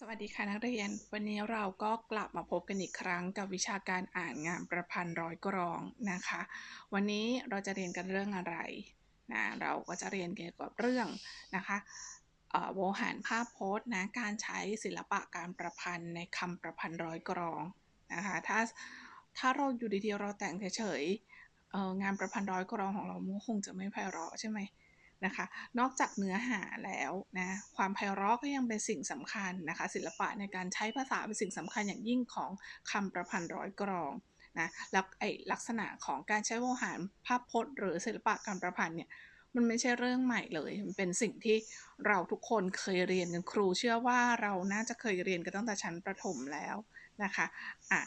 สวัสดีค่ะนักเรียน วันนี้เราก็กลับมาพบกันอีกครั้งกับวิชาการอ่านงานประพันธ์ร้อยกรองนะคะ วันนี้เราจะเรียนกันเรื่องอะไรนะเราก็จะเรียนเกี่ยวกับเรื่องนะคะโวหารภาพพจน์นะการใช้ศิลปะการประพันธ์ในคำประพันธ์ร้อยกรองนะคะถ้าถ้าเราอยู่ดีๆเราแต่งเฉยๆงานประพันธ์ร้อยกรองของเราคงจะไม่ไพเราะใช่ไหม นะคะ นอกจากเนื้อหาแล้วนะความไพเราะก็ยังเป็นสิ่งสำคัญนะคะ ศิลปะในการใช้ภาษาเป็นสิ่งสำคัญอย่างยิ่งของคำประพันธ์ร้อยกรองนะแล้วไอลักษณะของการใช้โวหารภาพพจน์ หรือศิลปะการประพันธ์เนี่ยมันไม่ใช่เรื่องใหม่เลย มันเป็นสิ่งที่เราทุกคนเคยเรียนกันครู เชื่อว่าเราน่าจะเคยเรียนกันตั้งแต่ชั้นประถมแล้วนะคะอะ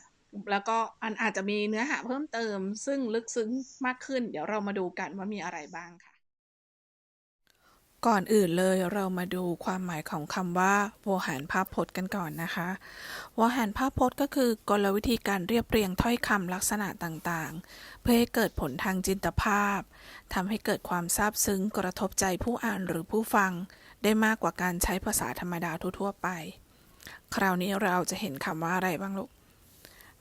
แล้วก็อันอาจจะมีเนื้อหาเพิ่มเติม ซึ่งลึกซึ้งมากขึ้น เดี๋ยวเรามาดูกันว่ามีอะไรบ้างค่ะ ก่อนอื่นเลยเรามาดูความหมายของคำว่าโวหารภาพพจน์กันก่อนนะคะโวหารภาพพจน์ก็คือกลวิธีการเรียบเรียงถ้อยคำลักษณะต่างๆ เพื่อให้เกิดผลทางจินตภาพทำให้เกิดความซาบซึ้งกระทบใจผู้อ่านหรือผู้ฟัง ได้มากกว่าการใช้ภาษาธรรมดาทั่วๆไป คราวนี้เราจะเห็นคำว่าอะไรบ้างลูก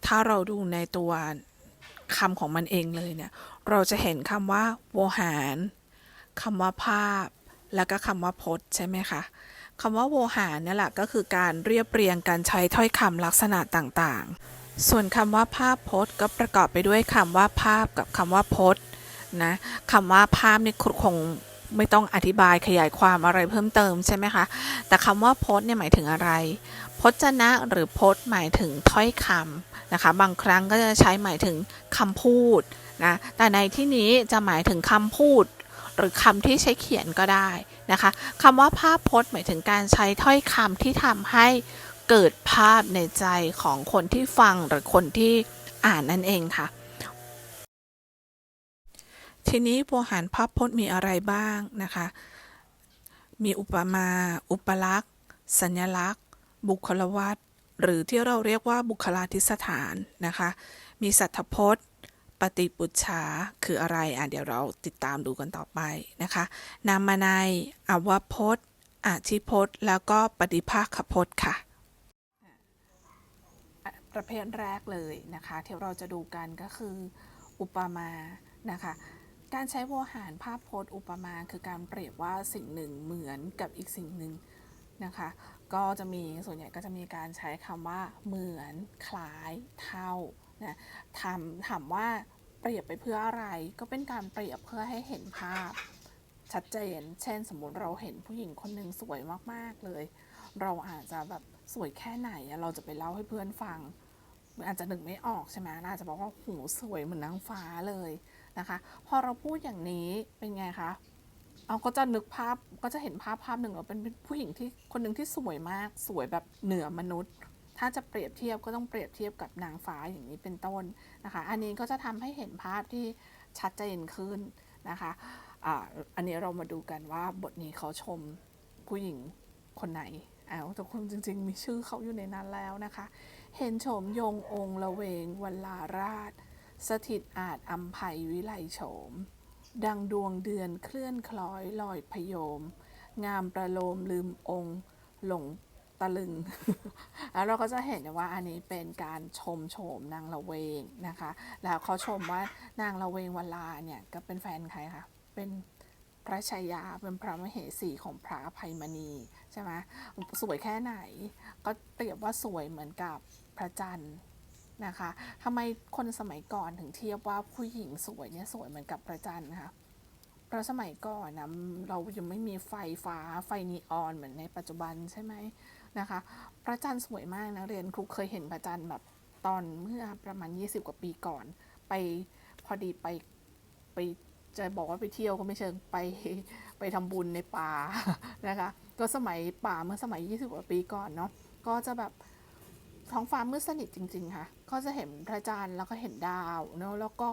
ถ้าเราดูในตัวคำของมันเองเลยเนี่ย เราจะเห็นคำว่าโวหารคำว่าภาพ แล้วก็คำว่าพจน์ใช่ไหมคะคำว่าโวหารเนี่ยแหละก็คือการเรียบเรียงการใช้ถ้อยคำลักษณะต่างๆ ส่วนคำว่าภาพพจน์ ก็ประกอบไปด้วยคำว่าภาพกับคำว่าพจน์นะคำว่าภาพนี่คงไม่ต้องอธิบายขยายความอะไรเพิ่มเติมใช่ไหมคะ แต่คำว่าพจน์เนี่ยหมายถึงอะไร พจนะหรือพจน์หมายถึงถ้อยคำนะคะ บางครั้งก็จะใช้หมายถึงคำพูดนะ แต่ในที่นี้จะหมายถึงคำพูด หรือคำที่ใช้เขียนก็ได้นะคะคำว่าภาพพจน์หมายถึงการใช้ถ้อยคำที่ทำให้เกิดภาพในใจของคนที่ฟังหรือคนที่อ่านนั่นเองค่ะ ทีนี้โวหารภาพพจน์มีอะไรบ้างนะคะ มีอุปมา อุปลักษณ์ สัญลักษณ์ บุคลวัตรหรือที่เราเรียกว่าบุคลาธิสถานนะคะ มีสัทพจน์ ปฏิปุจฉาคืออะไรอะเดี๋ยวเราติดตามดูกันต่อไปนะคะนามนายอวพจน์อาชิพจน์ แล้วก็ปฏิภาคพจน์ค่ะ ประเภทแรกเลยนะคะ ที่เราจะดูกันก็คือ อุปมานะคะการใช้โวหารภาพพจน์อุปมาคือการเปรียบว่าสิ่งหนึ่งเหมือนกับอีกสิ่งหนึ่งนะคะ ก็จะมีส่วนใหญ่ก็จะมีการใช้คำว่าเหมือนคล้ายเท่า นะถามถามว่าเปรียบไปเพื่ออะไร ก็เป็นการเปรียบเพื่อให้เห็นภาพ ชัดเจน เช่น สมมติเราเห็นผู้หญิงคนหนึ่งสวยมากๆเลย เราอาจจะแบบสวยแค่ไหน เราจะไปเล่าให้เพื่อนฟังอาจจะนึกไม่ออกใช่ไหมอาจจะบอกว่าหูสวยเหมือนนางฟ้าเลยนะคะ พอเราพูดอย่างนี้เป็นไงคะเอาก็จะนึกภาพก็จะเห็นภาพภาพหนึ่งว่าเป็นผู้หญิงที่คนหนึ่งที่สวยมากสวยแบบเหนือมนุษย์ ถ้าจะเปรียบเทียบก็ต้องเปรียบเทียบกับนางฟ้าอย่างนี้เป็นต้นนะคะ อันนี้ก็จะทำให้เห็นภาพที่ชัดเจนขึ้นนะคะอ,อันนี้เรามาดูกันว่าบทนี้เขาชมผู้หญิงคนไหนอ้าวแต่คนจริง ๆ มีชื่อเขาอยู่ในนั้นแล้วนะคะ เห็นโฉมยงองละเวงวัลาราช สถิตอาจอัมภัยวิไลโฉม ดังดวงเดือนเคลื่อนคล้อยลอยพยม งามประโลมลืมอง หลง ตะลึง แล้วเราก็จะเห็นว่าอันนี้เป็นการชมโฉมนางละเวงนะคะ แล้วเขาชมว่านางละเวงวลาเนี่ยก็เป็นแฟนใครคะ เป็นพระชายา เป็นพระมเหสีของพระอภัยมณีใช่ไหมสวยแค่ไหน ก็เปรียบว่าสวยเหมือนกับพระจันทร์นะคะทำไมคนสมัยก่อนถึงเทียบว่าผู้หญิงสวยเนี่ยสวยเหมือนกับพระจันทร์นะคะเพราะสมัยก่อนนะเรายังไม่มีไฟฟ้าไฟนีออนเหมือนในปัจจุบันใช่ไหม นะคะพระจันทร์สวยมากนะเรียนครูเคยเห็นพระจันทร์แบบตอนเมื่อประมาณ 20 กว่าปีก่อน ไปพอดีไปไปจะบอกว่าไปเที่ยวก็ไม่เชิงไปไปทำบุญในป่านะคะก็สมัยป่าเมื่อสมัย 20 กว่าปีก่อนเนาะก็จะแบบท้องฟ้ามืดสนิทจริง ๆ ค่ะ ก็จะเห็นพระจันทร์แล้วก็เห็นดาวเนาะแล้วก็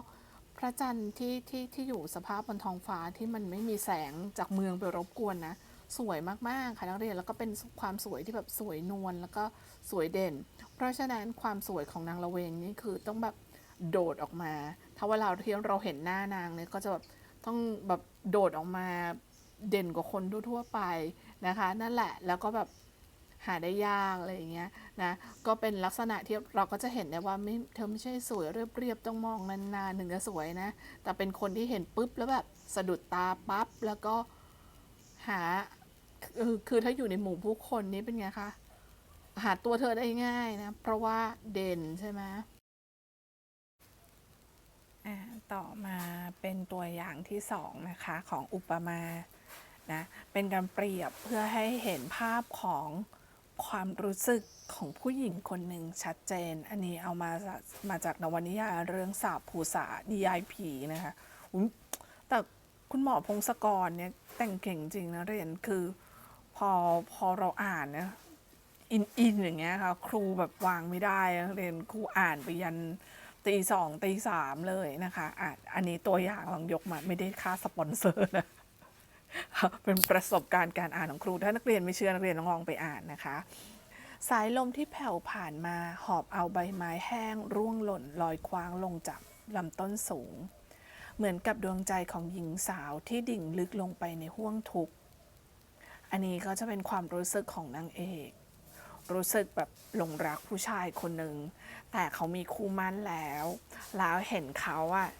พระจันทร์ที่ที่ที่อยู่สภาพบนท้องฟ้าที่มันไม่มีแสงจากเมืองไปรบกวนนะ สวยมากๆค่ะนักเรียนแล้วก็เป็นความสวยที่แบบสวยนวลแล้วก็สวยเด่น เพราะฉะนั้นความสวยของนางละเวงนี่คือต้องแบบโดดออกมา ถ้าเวลาที่เราเห็นหน้านางเนี่ยก็จะแบบต้องแบบโดดออกมาเด่นกว่าคนทั่วๆไปนะคะ นั่นแหละแล้วก็แบบหาได้ยากอะไรอย่างเงี้ยนะก็เป็นลักษณะที่เราก็จะเห็นได้ว่าไม่เธอไม่ใช่สวยเรียบๆต้องมองนานๆถึงจะสวยนะ แต่เป็นคนที่เห็นปุ๊บแล้วแบบสะดุดตาปั๊บแล้วก็หา คือคือถ้าอยู่ในหมู่ผู้คนนี้เป็นไงคะ หาตัวเธอได้ง่ายนะ เพราะว่าเด่นใช่ไหมอ่าต่อมาเป็นตัวอย่างที่สองนะคะของอุปมา นะ เป็นการเปรียบเพื่อให้เห็นภาพของความรู้สึกของผู้หญิงคนหนึ่งชัดเจน อันนี้เอามาจากมาจากนวนิยายเรื่องสาบภูษานิยายผีนะคะแต่คุณหมอพงศกรเนี่ยแต่งเก่งจริงนะเรียนคือ พอพอเราอ่านเนี่ยอินอินอย่างเงี้ยค่ะ ครูแบบวางไม่ได้เรียนครูอ่านไปยันตีสองตีสามเลยนะคะอะอันนี้ตัวอย่างลองยกมาไม่ได้ค่าสปอนเซอร์นะเป็นประสบการณ์การอ่านของครู ถ้านักเรียนไม่เชื่อนักเรียนต้องลองไปอ่านนะคะ สายลมที่แผ่วผ่านมาหอบเอาใบไม้แห้ง ร่วงหล่นลอยคว้างลงจากลำต้นสูง เหมือนกับดวงใจของหญิงสาวที่ดิ่งลึกลงไปในห้วงทุกข์ อันนี้ก็จะเป็นความรู้สึกของนางเอก รู้สึกแบบหลงรักผู้ชายคนหนึ่ง แต่เขามีคู่มั่นแล้ว แล้วเห็นเขาอะ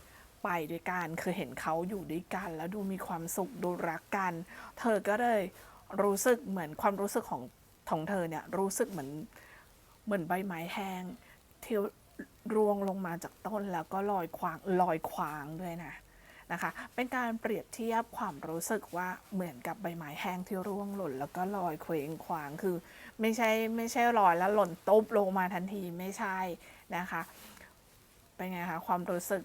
ไปด้วยกันคือเห็นเขาอยู่ด้วยกัน แล้วดูมีความสุขดูรักกัน เธอก็เลยรู้สึกเหมือนความรู้สึกของของเธอเนี่ยรู้สึกเหมือนเหมือนใบไม้แห้งที่ร่วงลงมาจากต้นแล้วก็ลอยควางลอยควางด้วยนะ นะคะ เป็นการเปรียบเทียบความรู้สึกว่าเหมือนกับใบไม้แห้งที่ร่วงหล่น แล้วก็ลอยเคว้งคว้างคือ ไม่ใช่ไม่ใช่ลอยแล้วหล่นตุ๊บลงมาทันทีไม่ใช่นะคะ เป็นไงคะความรู้สึก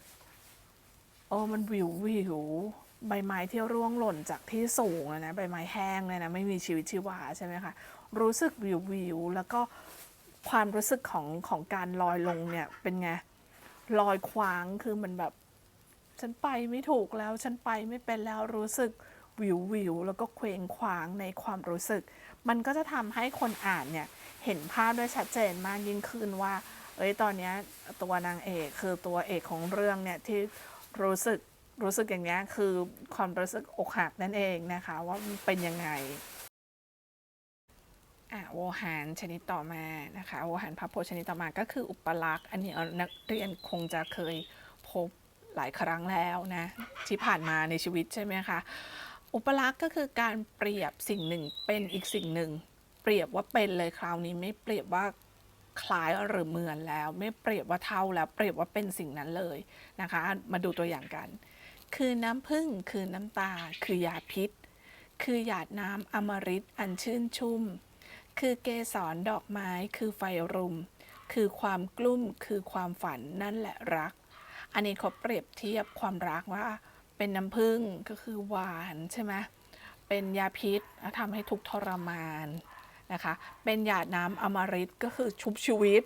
โอ้มันวิววิวใบไม้ที่ร่วงหล่นจากที่สูงนะใบไม้แห้งเลยนะไม่มีชีวิตชีวาใช่ไหมคะรู้สึกวิววิวแล้วก็ความรู้สึกของของการลอยลงเนี่ยเป็นไงลอยคว้างคือมันแบบ ฉันไปไม่ถูกแล้วฉันไปไม่เป็นแล้วรู้สึกวิววิวแล้วก็เคว้งคว้างในความรู้สึก มันก็จะทำให้คนอ่านเนี่ยเห็นภาพได้ชัดเจนมากยิ่งขึ้นว่า เอ้ยตอนนี้ตัวนางเอกคือตัวเอกของเรื่องเนี่ยที่รู้สึกรู้สึกอย่างเงี้คือความรู้สึกอกหักนั่นเองนะคะว่าเป็นยังไงอะโวหารชนิดต่อมานะคะโวหารพระโพชนิดต่อมาก็คืออุปลักษณ์อันนี้นักเรียนคงจะเคยพบ หลายครั้งแล้วนะที่ผ่านมาในชีวิตใช่ไหมคะอุปลักษณ์ก็คือการเปรียบสิ่งหนึ่งเป็นอีกสิ่งหนึ่ง เปรียบว่าเป็นเลยคราวนี้ไม่เปรียบว่าคล้ายหรือเหมือนแล้ว ไม่เปรียบว่าเท่าแล้ว เปรียบว่าเป็นสิ่งนั้นเลยนะคะ มาดูตัวอย่างกัน คือน้ำผึ้งคือน้ำตา คือยาพิษ คือหยาดน้ำอมฤตอันชื่นชุ่ม คือเกสรดอกไม้ คือไฟรุม คือความกลุ้ม คือความฝันนั่นแหละรัก อันนี้เขาเปรียบเทียบความรักว่า เป็นน้ำผึ้งก็คือหวานใช่ไหมเป็นยาพิษทำให้ทุกทรมานนะคะ เป็นหยาดน้ำอมฤตก็คือชุบชีวิต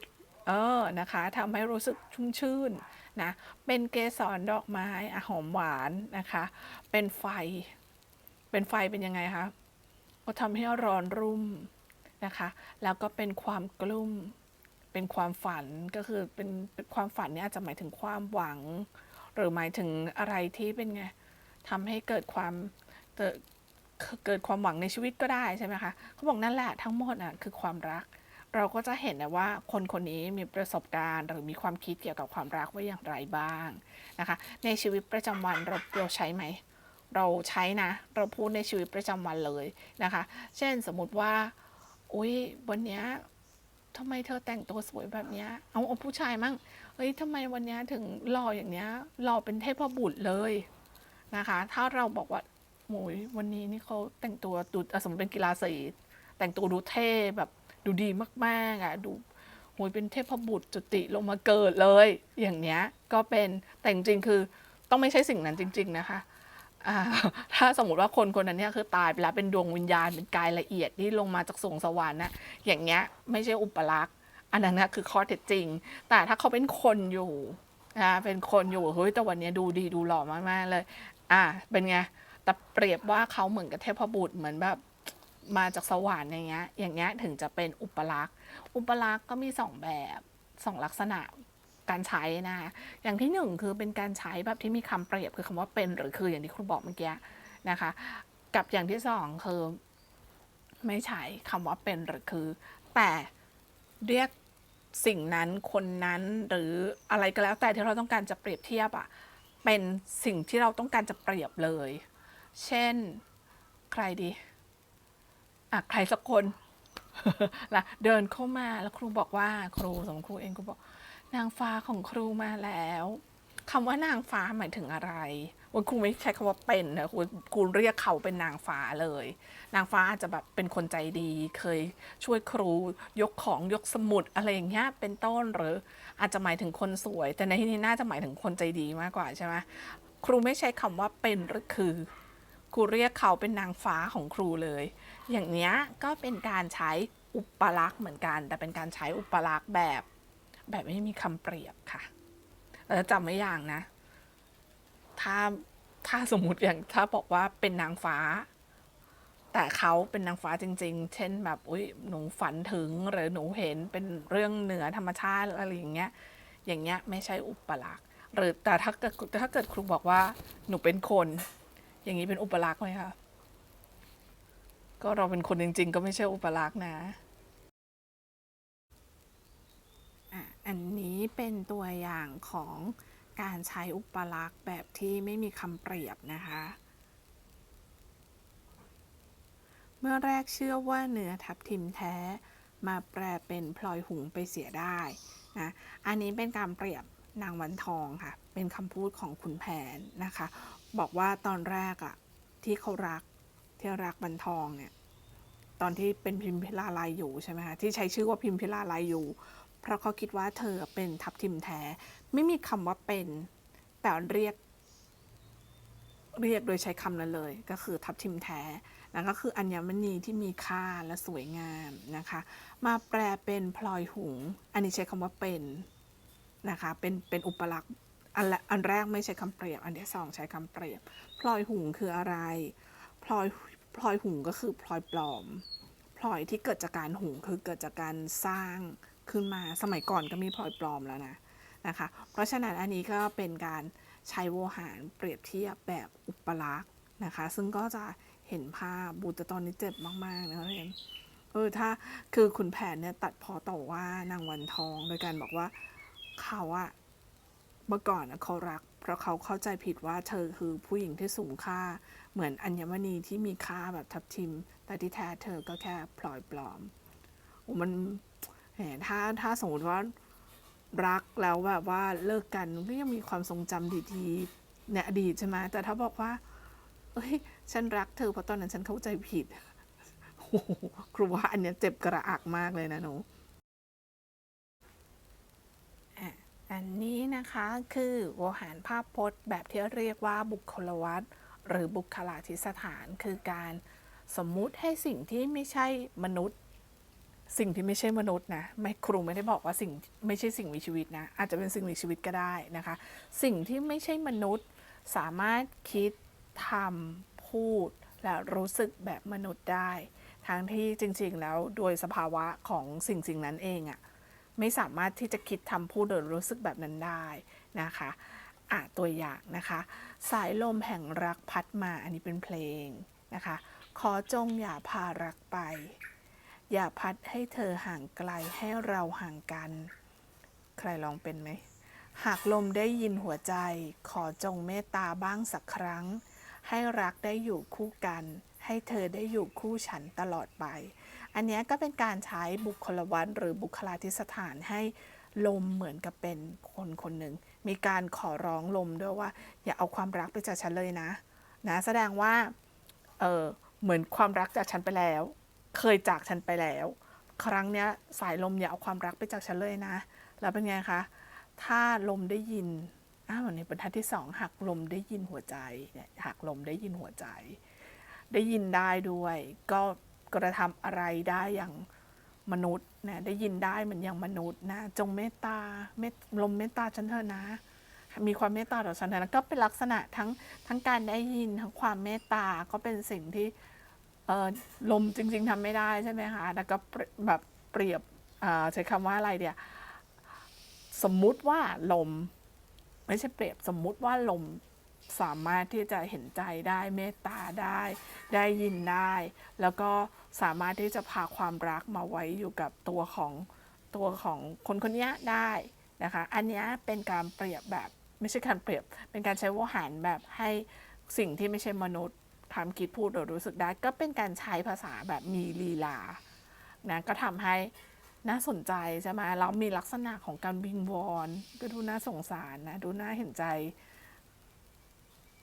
เออนะคะทำให้รู้สึกชุ่มชื่นนะเป็นเกสรดอกไม้อะหอมหวานนะคะ เป็นไฟ เป็นไฟเป็นยังไงคะก็ทำให้ร้อนรุ่มนะคะ แล้วก็เป็นความกลุ้ม เป็นความฝันก็คือเป็นเป็นความฝันเนี่ยอาจจะหมายถึงความหวัง หรือหมายถึงอะไรที่เป็นไงทำให้เกิดความเกิดเกิดความหวังในชีวิตก็ได้ใช่ไหมคะเขาบอกนั่นแหละทั้งหมดอะคือความรัก เราก็จะเห็นนะว่าคนคนนี้มีประสบการณ์หรือมีความคิดเกี่ยวกับความรักว่าอย่างไรบ้างนะคะ ในชีวิตประจำวันเราเราใช้ไหมเราใช้นะ เราพูดในชีวิตประจำวันเลยนะคะ เช่นสมมติว่า อุ้ยวันเนี้ย ทำไมเธอแต่งตัวสวยแบบเนี้ยเอาเอาผู้ชายมั่งเฮ้ยทำไมวันนี้ถึงหล่ออย่างเนี้ยหล่อเป็นเทพบุตรเลยนะคะ ถ้าเราบอกว่าโอ้ยวันนี้นี่เขาแต่งตัวดูสมมติเป็นกีฬาสีแต่งตัวดูเท่แบบดูดีมากๆอะดูโอ้ยเป็นเทพบุตรจุติลงมาเกิดเลย อย่างเนี้ยก็เป็นแต่จริงๆคือต้องไม่ใช่สิ่งนั้นจริง ๆ นะคะ อ่าถ้าสมมติว่าคนคนนั้นเนี่ยคือตายไปแล้วเป็นดวงวิญญาณเป็นกายละเอียดที่ลงมาจากสวงสวรรค์นะอย่างเงี้ยไม่ใช่อุปลักษณ์ อันนั้นนะคือข้อเท็จจริง แต่ถ้าเขาเป็นคนอยู่นะเป็นคนอยู่เฮ้ยแต่วันเนี้ยดูดีดูหล่อมากๆเลย อ่าเป็นไงแต่เปรียบว่าเขาเหมือนกับเทพบุตรเหมือนแบบมาจากสวรรค์อย่างเงี้ยอย่างเงี้ยถึงจะเป็นอุปลักษณ์ อุปลักษณ์ก็มีสองแบบสองลักษณะ การใช้นะคะอย่างที่หนึ่งคือเป็นการใช้แบบที่มีคำเปรียบคือคำว่าเป็นหรือคืออย่างที่ครูบอกเมื่อกี้นะคะ กับอย่างที่สองคือไม่ใช้คำว่าเป็นหรือคือ แต่เรียกสิ่งนั้นคนนั้นหรืออะไรก็แล้วแต่ที่เราต้องการจะเปรียบเทียบอะเป็นสิ่งที่เราต้องการจะเปรียบเลย เช่นใครดีอะใครสักคนนะเดินเข้ามาแล้วครูบอกว่าครูสมครูเองก็บอก นางฟ้าของครูมาแล้วคำว่านางฟ้าหมายถึงอะไรวันครูไม่ใช้คำว่าเป็นนะครูครูเรียกเขาเป็นนางฟ้าเลย นางฟ้าอาจจะแบบเป็นคนใจดี เคยช่วยครูยกของยกสมุดอะไรอย่างเงี้ยเป็นต้นหรืออาจจะหมายถึงคนสวย แต่ในที่นี้น่าจะหมายถึงคนใจดีมากกว่าใช่ไหมครูไม่ใช้คำว่าเป็นหรือคือ ครูเรียกเขาเป็นนางฟ้าของครูเลย อย่างเนี้ยก็เป็นการใช้อุปลักษณ์เหมือนกัน แต่เป็นการใช้อุปลักษณ์แบบ แบบไม่มีคำเปรียบค่ะเราจะจำไว้อย่างนะ ถ้าถ้าสมมติอย่างถ้าบอกว่าเป็นนางฟ้า แต่เขาเป็นนางฟ้าจริง ๆ เช่นแบบอุ้ยหนูฝันถึงหรือหนูเห็นเป็นเรื่องเหนือธรรมชาติอะไรอย่างเงี้ย อย่างเงี้ยไม่ใช่อุปลักษณ์หรือแต่ถ้าเกิดถ้าเกิดครูบอกว่าหนูเป็นคน อย่างนี้เป็นอุปลักษณ์ไหมคะก็เราเป็นคนจริง ๆ ก็ไม่ใช่อุปลักษณ์นะ อันนี้เป็นตัวอย่างของการใช้อุปลักษณ์แบบที่ไม่มีคำเปรียบนะคะ เมื่อแรกเชื่อว่าเนื้อทับทิมแท้ มาแปลเป็นพลอยหุงไปเสียได้นะ อันนี้เป็นการเปรียบนางวันทองค่ะ เป็นคำพูดของคุณแผนนะคะ บอกว่าตอนแรกอะที่เขารักที่รักวันทองเนี่ย ตอนที่เป็นพิมพิลาไลยอยู่ใช่ไหมคะ ที่ใช้ชื่อว่าพิมพิลาไลยอยู่ เพราะเขาคิดว่าเธอเป็นทับทิมแท้ ไม่มีคำว่าเป็น แต่เรียก เรียกโดยใช้คำนั้นเลย ก็คือทับทิมแท้นั่นก็คืออัญมณีที่มีค่าและสวยงามนะคะ มาแปลเป็นพลอยหุง อันนี้ใช้คำว่าเป็นนะคะ เป็นเป็นอุปลักษณ์อันอันแรกไม่ใช้คำเปรียบ อันที่สองใช้คำเปรียบ พลอยหุงคืออะไร พลอยพลอยหุงก็คือพลอยปลอม พลอยที่เกิดจากการหุงคือเกิดจากการสร้าง ขึ้นมาสมัยก่อนก็มีพลอยปลอมแล้วนะนะคะ เพราะฉะนั้นอันนี้ก็เป็นการใช้โวหารเปรียบเทียบแบบอุปลักษณ์นะคะ ซึ่งก็จะเห็นภาพบูตตอนนี้เจ็บมากๆนะคะเห็นเออถ้าคือคุณแผนเนี่ยตัดพอต่อว่านางวันทองโดยการบอกว่าเขาอะเมื่อก่อนเขารัก เพราะเขาเข้าใจผิดว่าเธอคือผู้หญิงที่สูงค่า เหมือนอัญมณีที่มีค่าแบบทับทิม แต่ที่แท้เธอก็แค่พลอยปลอมอมัน ถ้าถ้าสมมติว่ารักแล้วแบบว่าเลิกกันก็ยังมีความทรงจำดีๆในอดีตใช่ไหมแต่ถ้าบอกว่า เอ้ย ฉันรักเธอเพราะตอนนั้นฉันเข้าใจผิดครูว่าอันเนี้ยเจ็บกระอักมากเลยนะหนูอันนี้นะคะคือโวหารภาพพจน์แบบที่เรียกว่าบุคลวัตรหรือบุคลาธิสถาน คือการสมมุติให้สิ่งที่ไม่ใช่มนุษย์ สิ่งที่ไม่ใช่มนุษย์นะไม่ครูไม่ได้บอกว่าสิ่งไม่ใช่สิ่งมีชีวิตนะอาจจะเป็นสิ่งมีชีวิตก็ได้นะคะ สิ่งที่ไม่ใช่มนุษย์สามารถคิดทำพูด และรู้สึกแบบมนุษย์ได้ ทั้งที่จริงๆ แล้วโดยสภาวะของสิ่งสิ่งนั้นเองอะไม่สามารถที่จะคิดทำพูดหรือรู้สึกแบบนั้นได้นะคะอะตัวอย่างนะคะ สายลมแห่งรักพัดมาอันนี้เป็นเพลงนะคะ ขอจงอย่าพารักไป อย่าพัดให้เธอห่างไกลให้เราห่างกัน ใครลองเป็นไหม หากลมได้ยินหัวใจ ขอจงเมตตาบ้างสักครั้ง ให้รักได้อยู่คู่กัน ให้เธอได้อยู่คู่ฉันตลอดไป อันนี้ก็เป็นการใช้บุคลวัตหรือบุคลาธิสถานให้ลมเหมือนกับเป็นคนคนหนึ่ง มีการขอร้องลมด้วยว่า อย่าเอาความรักไปจากฉันเลยนะ นะแสดงว่า เออเหมือนความรักจากฉันไปแล้ว เคยจากฉันไปแล้ว ครั้งเนี้ยสายลมอย่าเอาความรักไปจากฉันเลยนะ แล้วเป็นไงคะ ถ้าลมได้ยินอ้าวในบรรทัดที่สองหักลมได้ยินหัวใจเนี่ยหักลมได้ยินหัวใจ ได้ยินได้ด้วย ก็กระทำอะไรได้อย่างมนุษย์นะได้ยินได้เหมือนอย่างมนุษย์นะ จงเมตตาเมตลมเมตตาฉันเถอะนะ มีความเมตตาต่อฉันเถอะนะก็เป็นลักษณะทั้งทั้งการได้ยินทั้งความเมตตาก็เป็นสิ่งที่ เออลมจริง ๆทำไม่ได้ใช่ไหมคะ แล้วก็แบบเปรียบอ่าใช้คำว่าอะไรเดียสมมุติว่าลม ไม่ใช่เปรียบสมมุติว่าลมสามารถที่จะเห็นใจได้เมตตาได้ ได้ยินได้ แล้วก็สามารถที่จะพาความรักมาไว้อยู่กับตัวของตัวของคนคนนี้ได้นะคะ อันนี้เป็นการเปรียบแบบไม่ใช่การเปรียบ เป็นการใช้วหารแบบให้สิ่งที่ไม่ใช่มนุษย์ ทำคิดพูดหรือรู้สึกได้ ก็เป็นการใช้ภาษาแบบมีลีลานะก็ทำให้น่าสนใจใช่ไหมแล้วมีลักษณะของการวิงวอนก็ดูน่าสงสารนะดูน่าเห็นใจ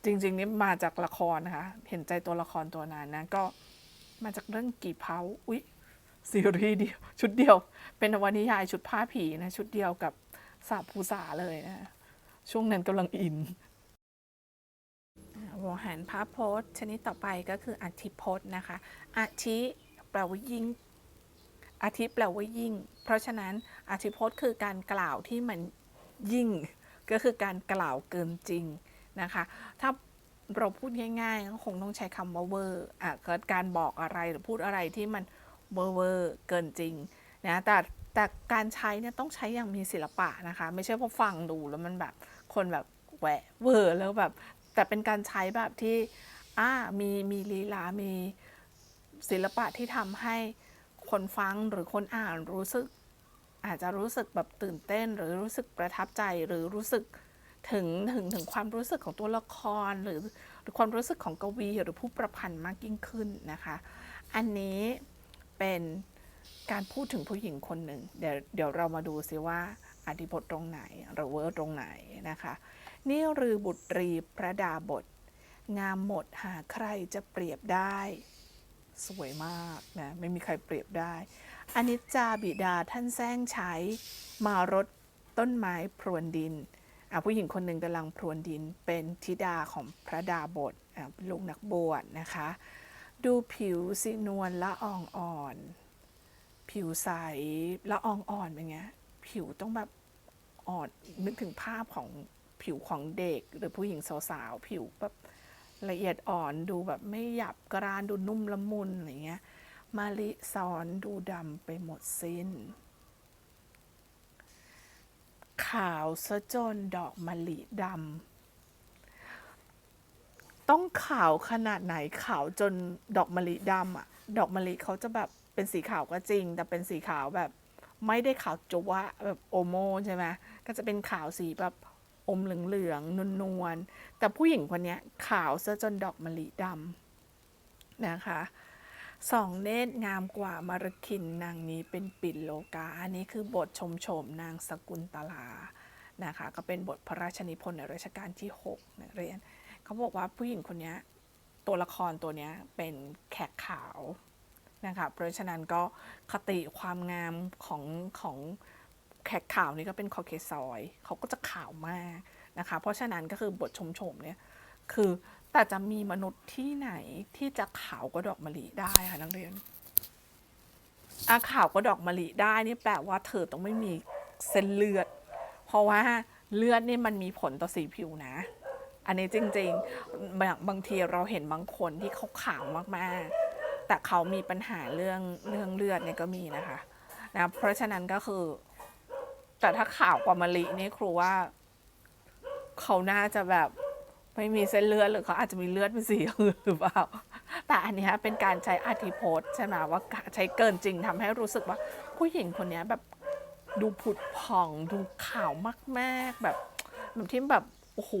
จริง ๆ นี่มาจากละครนะคะเห็นใจตัวละครตัวนั้นนะก็มาจากเรื่องกี่เพาอุ๊ยซีรีส์เดียวชุดเดียว เป็นนวนิยายชุดผ้าผีนะ ชุดเดียวกับสาบภูษาเลยนะ ช่วงนั้นกำลังอิน วหันภาพโพสต์ชนิดต่อไปก็คืออธิพจน์นะคะอธิแปลว่ายิ่งอาทิแปลว่ายิ่ง เพราะฉะนั้นอธิพจน์คือการกล่าวที่มันยิ่ง ก็คือการกล่าวเกินจริงนะคะ ถ้าเราพูดง่ายๆก็คงต้องใช้คำว่าเวอร์อะเกิดการบอกอะไรหรือพูดอะไรที่มันเวอร์เวอร์เกินจริงนะแต่แต่การใช้เนี่ยต้องใช้อย่างมีศิลปะนะคะ ไม่ใช่พอฟังดูแล้วมันแบบคนแบบแหวะเวอร์แล้วแบบ แต่เป็นการใช้แบบที่อ่ามีมีลีลา มีศิลปะที่ทำให้คนฟังหรือคนอ่านรู้สึก อาจจะรู้สึกแบบตื่นเต้น หรือรู้สึกประทับใจหรือรู้สึกถึงถึงถึงความรู้สึกของตัวละครหรือหรือความรู้สึกของกวีหรือผู้ประพันธ์มากยิ่งขึ้นนะคะ อันนี้เป็นการพูดถึงผู้หญิงคนหนึ่งเดี๋ยวเดี๋ยวเรามาดูซิว่าอธิบทตรงไหนหรือเวอร์ตรงไหนนะคะ นี่รือบุตรีพระดาบท งามหมดหาใครจะเปรียบได้ สวยมากนะไม่มีใครเปรียบได้อนิจจาบิดาท่านแซงใช้ มารดต้นไม้พรวนดินผู้หญิงคนหนึ่งกำลังพรวนดินเป็นธิดาของพระดาบทลูกนักบวชนะคะ ดูผิวสินวลละอองอ่อน ผิวใสละอองอ่อนเป็นไงผิวต้องแบบอ่อนนึกถึงภาพของ ผิวของเด็กหรือผู้หญิงสาวๆผิวแบบละเอียดอ่อนดูแบบไม่หยับกรานดูนุ่มละมุนอะไรเงี้ยมาลิซอนดูดำไปหมดสิ้น ขาวซะจนดอกมะลิดำต้องขาวขนาดไหนขาวจนดอกมะลิดำอะดอกมะลิเขาจะแบบเป็นสีขาวก็จริง แต่เป็นสีขาวแบบ ไม่ได้ขาวจัวะแบบโอโมใช่ไหมก็จะเป็นขาวสีแบบ อมเหลืองๆนวลๆแต่ผู้หญิงคนนี้ขาวซะจนดอกมะลิดำนะคะสองเนตรงามกว่ามารคินนางนี้เป็นปิ่นโลกา อันนี้คือบทชมโฉมนางสกุลตลานะคะ ก็เป็นบทพระราชนิพนธ์ในรัชกาลที่6นักเรียน เขาบอกว่าผู้หญิงคนนี้ตัวละครตัวนี้เป็นแขกขาวนะคะ เพราะฉะนั้นก็คติความงามของของ แขกขาวนี่ก็เป็นคอเคซอยเขาก็จะขาวมากนะคะ เพราะฉะนั้นก็คือบทชมโฉมเนี่ยคือแต่จะมีมนุษย์ที่ไหนที่จะขาวกว่าดอกมะลิได้คะนักเรียนอาขาวกว่าดอกมะลิได้นี่แปลว่าเธอต้องไม่มีเส้นเลือด เพราะว่าเลือดนี่มันมีผลต่อสีผิวนะ อันนี้จริงๆ บางบางทีเราเห็นบางคนที่เขาขาวมากๆ แต่เขามีปัญหาเรื่องเรื่องเลือดเนี่ยก็มีนะคะนะเพราะฉะนั้นก็คือ แต่ถ้าข่าวกว่ามะลินี่ครูว่า เขาน่าจะแบบไม่มีเส้นเลือดหรือเขาอาจจะมีเลือดเป็นสีอื่นหรือเปล่า แต่อันนี้เป็นการใช้อธิพจน์ใช่ไหมว่าใช้เกินจริงทำให้รู้สึกว่า ผู้หญิงคนนี้แบบดูผุดผ่องดูขาวมากๆแบบแบบที่แบบโอ้โห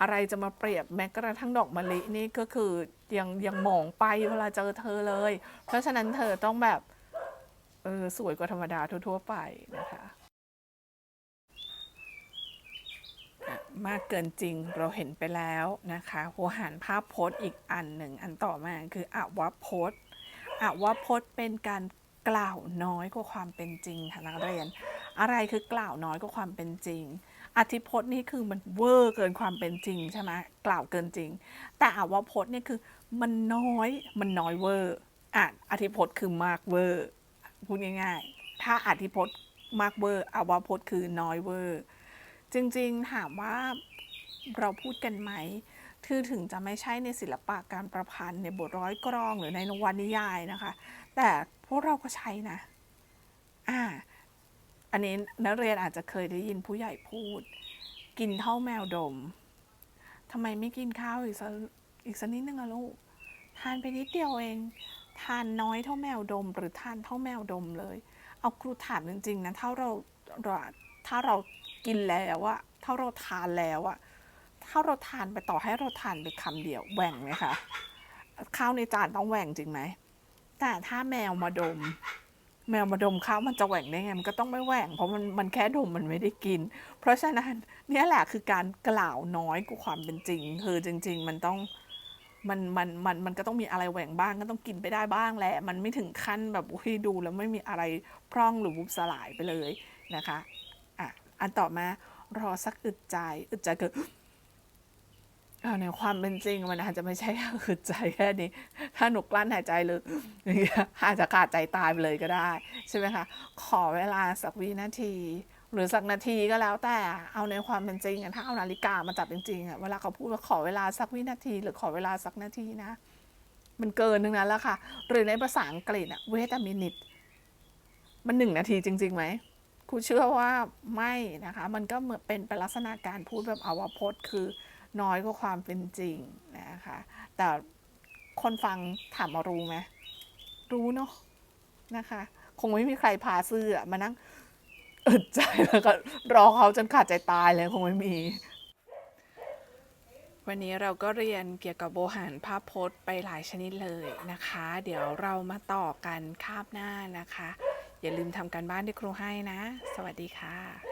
อะไรจะมาเปรียบแม้กระทั่งดอกมะลินี่ก็คือยังยังมองไปเวลาเจอเธอเลย เพราะฉะนั้นเธอต้องแบบเออสวยกว่าธรรมดาทั่ว ๆ ไปนะคะ มากเกินจริงเราเห็นไปแล้วนะคะหัวหันภาพโพสต์อีกอันหนึ่งอันต่อมาคืออวโพสต์อวโพสต์เป็นการกล่าวน้อยกว่าความเป็นจริงค่ะนักเรียน อะไรคือกล่าวน้อยกว่าความเป็นจริง อธิพจน์นี่คือมันเวอร์เกินความเป็นจริงใช่ไหมกล่าวเกินจริง แต่อวพจน์เนี่ยคือมันน้อยมันน้อยเวอร์อะอธิพจน์คือมากเวอร์พูดง่ายๆ ถ้าอธิพจน์มากเวอร์อวพจน์คือน้อยเวอร์ จริงๆถามว่าเราพูดกันไหมคือถึงจะไม่ใช่ในศิลปะการประพันธ์ในบทร้อยกรองหรือในนวนิยายนะคะ แต่พวกเราก็ใช้นะอ่าอันนี้นักเรียนอาจจะเคยได้ยินผู้ใหญ่พูด กินเท่าแมวดมทำไมไม่กินข้าวอีกสักอีกสักนิดนึงอะลูก ทานไปนิดเดียวเอง ทานน้อยเท่าแมวดม หรือทานเท่าแมวดมเลย เอาครูถามจริงๆนะถ้าเราเราถ้าเรา กินแล้วอะถ้าเราทานแล้วอะถ้าเราทานไปต่อให้เราทานไปคำเดียวแหว่งไหมคะข้าวในจานต้องแหว่งจริงไหมแต่ถ้าแมวมาดม แมวมาดมข้าวมันจะแหว่งได้ไงมันก็ต้องไม่แหว่งเพราะมันมันแค่ดมมันไม่ได้กิน เพราะฉะนั้นนี่แหละคือการกล่าวน้อยกว่าความเป็นจริง คือจริง ๆ มันต้องมันมันมันมันก็ต้องมีอะไรแหว่งบ้างก็ต้องกินไปได้บ้างแหละ มันไม่ถึงขั้นแบบอุ้ยดูแล้วไม่มีอะไรพร่องหรือวุบสลายไปเลยนะคะ อันต่อมารอสักอึดใจ อึดใจเกิดเอาในความเป็นจริงมันอาจจะไม่ใช่อึดใจแค่นี้ ถ้าหนูกลั้นหายใจเลยอางเงี้ยอาจจะขาดใจตายไปเลยก็ได้ ใช่ไหมคะขอเวลาสักวินาที หรือสักนาทีก็แล้วแต่เอาในความเป็นจริงอะถ้าเอานาฬิกามาจับจริงๆอะเวลาเขาพูดว่าขอเวลาสักวินาที หรือขอเวลาสักนาทีนะ มันเกินนึงนั้นแล้วค่ะ หรือในภาษาอังกฤษอะ wait a minute มันหนึ่งนาทีจริงๆไหม ครูเชื่อว่าไม่นะคะ มันก็เหมือนเป็นเป็นลักษณะการพูดแบบอวพจน์ คือน้อยกว่าความเป็นจริงนะคะ แต่คนฟังถามมารู้ไหมรู้เนาะนะคะ คงไม่มีใครพาซื้อมานั่งอึดใจแล้วก็รอเขาจนขาดใจตายเลยคงไม่มี วันนี้เราก็เรียนเกี่ยวกับโบหารภาพพจน์ไปหลายชนิดเลยนะคะ เดี๋ยวเรามาต่อกันคาบหน้านะคะ อย่าลืมทำการบ้านที่ครูให้นะ สวัสดีค่ะ